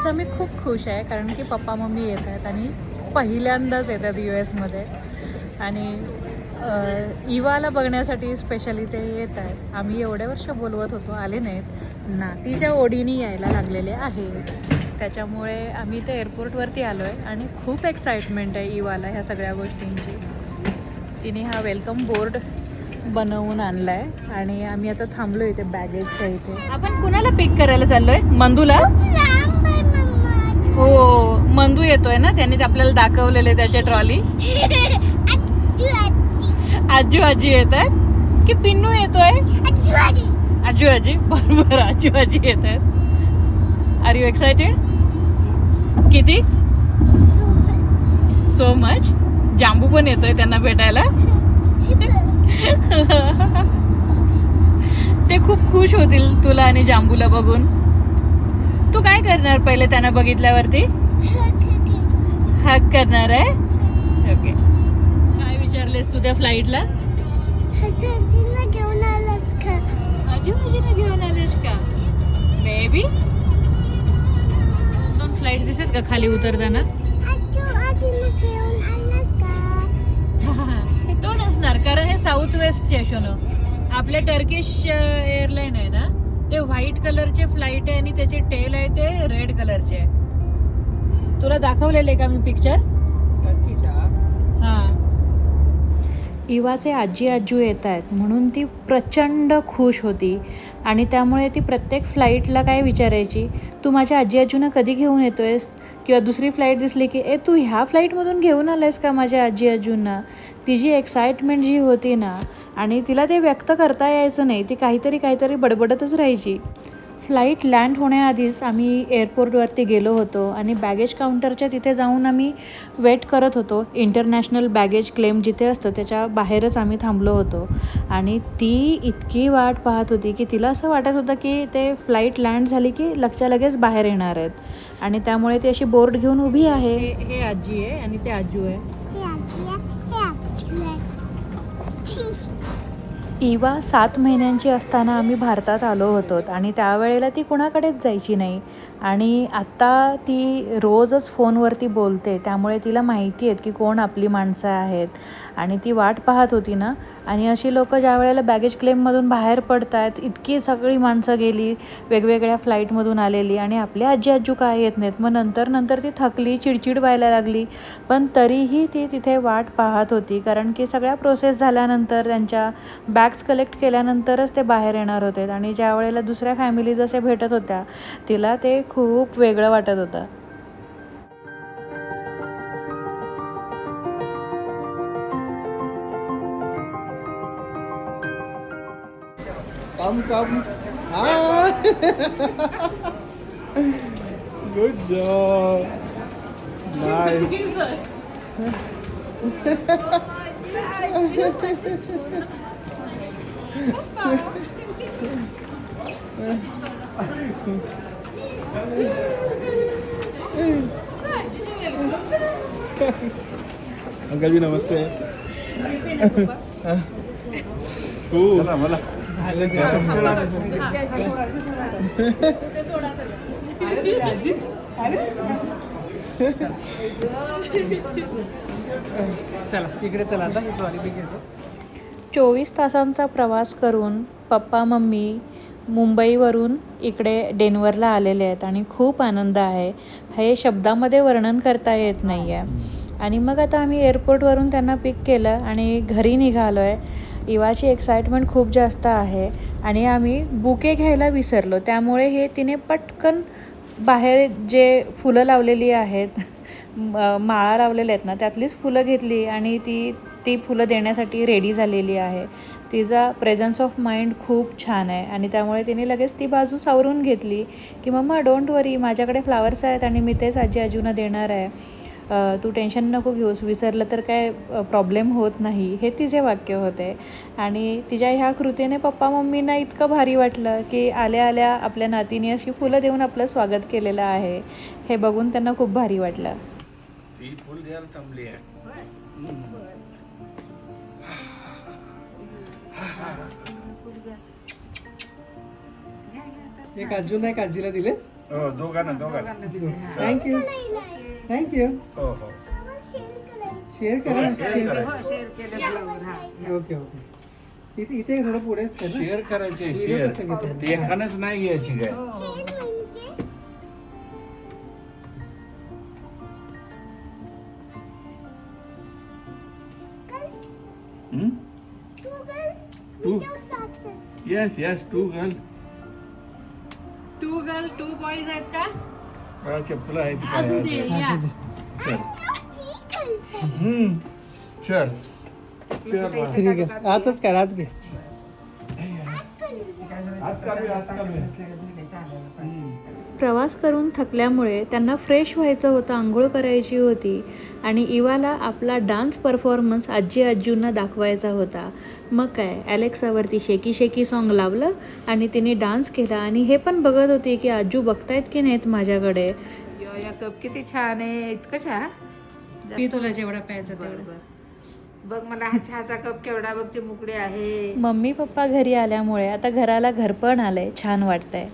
आज आम्ही खूप खुश आहे कारण की पप्पा मम्मी येत आहेत आणि पहिल्यांदाच येतात यू एसमध्ये आणि इवाला बघण्यासाठी स्पेशली ते येत आहेत. आम्ही एवढ्या वर्ष बोलवत होतो आले नाहीत. नातीच्या ओढीने यायला लागलेले आहे. त्याच्यामुळे आम्ही ते एअरपोर्टवरती आलो आहे आणि खूप एक्साइटमेंट आहे इवाला ह्या सगळ्या गोष्टींची. तिने हा वेलकम बोर्ड बनवून आणला आहे आणि आम्ही आता थांबलो इथे बॅगेजच्या इथे. आपण कुणाला पिक करायला चाललोय? मंदूला? हो मंदू येतोय ना? त्यांनी ते आपल्याला दाखवलेले त्याच्या ट्रॉली आजू आजी येत आहेत की पिन्नू येतोय? आजू आजी बरोबर आजू आजी येत आहेत आर यू एक्सायटेड किती? सो मच जांबू पण येतोय त्यांना भेटायला. ते खूप खुश होतील तुला आणि जांबूला बघून. तू काय करणार पहिले त्यांना बघितल्यावरती? हक करणार आहे? ओके काय विचारलेस तू त्या फ्लाईटला घेऊन आलास का? आजी आजीने घेऊन आलेस का? मे बी दोन फ्लाईट दिसत का खाली उतरताना? तो नसणार कारण हे साऊथ वेस्टचे शोनो. आपल्या टर्किश एअरलाईन आहे ना? ते व्हाईट कलरचे फ्लाईट आहे आणि त्याचे टेल आहे ते रेड कलरचे आहे. तुला दाखवलेले का मी पिक्चर हा इवाचे आजी आजू येत आहेत. म्हणून ती प्रचंड खुश होती. आणि त्यामुळे ती प्रत्येक फ्लाईटला काय विचारायची? तू माझ्या आजी आजूनं कधी घेऊन येतो आहेस किंवा दुसरी फ्लाईट दिसली की ए तू ह्या फ्लाईटमधून घेऊन आलायस का माझ्या आजी आजूंना? तिची एक्साइटमेंट जी होती ना आणि तिला ते व्यक्त करता यायचं नाही ती काहीतरी काहीतरी बडबडतच राहायची. फ्लाईट लँड होण्याआधीच आम्ही एअरपोर्टवरती गेलो होतो आणि बॅगेज काउंटरच्या तिथे जाऊन आम्ही वेट करत होतो. इंटरनॅशनल बॅगेज क्लेम जिथे असतं त्याच्या बाहेरच आम्ही थांबलो होतो. आणि ती इतकी वाट पाहत होती की तिला असं वाटत होतं की ते फ्लाईट लँड झाली की लगच्या लगेच बाहेर येणार आहेत. आणि त्यामुळे ती अशी बोर्ड घेऊन उभी आहे. हे आजी आहे आणि ते आजू आहे. इवा सात महिन्यांची असताना आम्ही भारतात आलो होतो आणि त्यावेळेला ती कुणाकडेच जायची नाही. आणि आत्ता ती रोजच फोनवरती बोलते त्यामुळे तिला माहिती आहेत की कोण आपली माणसं आहेत. आणि ती वाट पाहत होती ना. आणि अशी लोकं ज्या वेळेला बॅगेज क्लेममधून बाहेर पडत आहेत इतकी सगळी माणसं गेली वेगवेगळ्या फ्लाईटमधून आलेली आणि आपले आजी आजू काय येत नाहीत. मग नंतर नंतर ती थकली चिडचिड व्हायला लागली. पण तरीही ती तिथे वाट पाहत होती कारण की सगळ्या प्रोसेस झाल्यानंतर त्यांच्या बॅग्स कलेक्ट केल्यानंतरच ते बाहेर येणार होते. आणि ज्या वेळेला दुसऱ्या फॅमिलीज असे भेटत होत्या तिला ते खूप वेगळं वाटत होतं Come, come. Ah. Uncle ji नमस्ते खूप मला चला इकडे चला आता. मी ट्रॉली बी घेतो. चोवीस तासांचा प्रवास करून पप्पा मम्मी मुंबईवरून इकडे डेनवरला आलेले आहेत आणि खूप आनंद आहे. हे शब्दामध्ये वर्णन करता येत नाही आहे आणि मग आता आम्ही एअरपोर्टवरून त्यांना पिक केलं आणि घरी निघालो आहे इवाची एक्साइटमेंट खूप जास्त आहे आणि आम्ही बुके घ्यायला विसरलो. त्यामुळे हे तिने पटकन बाहेर जे फुलं लावलेली आहेत माळा लावलेल्या आहेत ना त्यातलीच फुलं घेतली आणि ती ती फुलं देण्यासाठी रेडी झालेली आहे. तिचा प्रेझन्स ऑफ माइंड खूप छान आहे. आणि त्यामुळे तिने लगेच ती बाजू सावरून घेतली की मम्मा डोंट वरी माझ्याकडे फ्लावर्स आहेत आणि मी तेच आजी आजूनं देणार आहे. तू टेन्शन नको घेऊस. विसरलं तर काय प्रॉब्लेम होत नाही. हे तिचे वाक्य होते. आणि तिच्या ह्या कृतीने पप्पा मम्मींना इतकं भारी वाटलं की आल्या आल्या आपल्या नातीने अशी फुलं देऊन आपलं स्वागत केलेलं आहे. हे बघून त्यांना खूप भारी वाटलं. ती फुल द्यायला थांबली आहे. एक अजून एक आजीला दिलेस? हो दोघांना दोघांना. थँक्यू थँक्यू हो हो. शेअर करायचं शेअर करा. शेअर. ओके ओके इथे इथे थोडं ना शेअर करायचे शेअर? ते एकानंच नाही घ्यायची काय? Two yes yes two girl two girl two boys आहेत का? मला चप्पल आहे ती असू दे काय या. चल. हम्म. चल. ठीक आहे. आताच काढ आत घे. प्रवास करून थकल्यामुळे त्यांना फ्रेश व्हायचं होतं आंघोळ करायची होती आणि इवाला आपला डान्स परफॉर्मन्स आजी आजींना दाखवायचा होता. मग काय ॲलेक्सावरती शेकी शेकी सॉन्ग लावलं आणि तिने डान्स केला आणि हे पण बघत होती की आजू बघतायत की नाहीत माझ्याकडे. यो, या कप किती छान आहे. इतकं मी तुला जेवढा प्यायचा बरं, तेवढा. बरं. बघ मला हा चहाचा कप केवढा बघ मुकडे आहे. मम्मी पप्पा घरी आल्यामुळे आता घराला घरपण आलंय छान वाटतंय.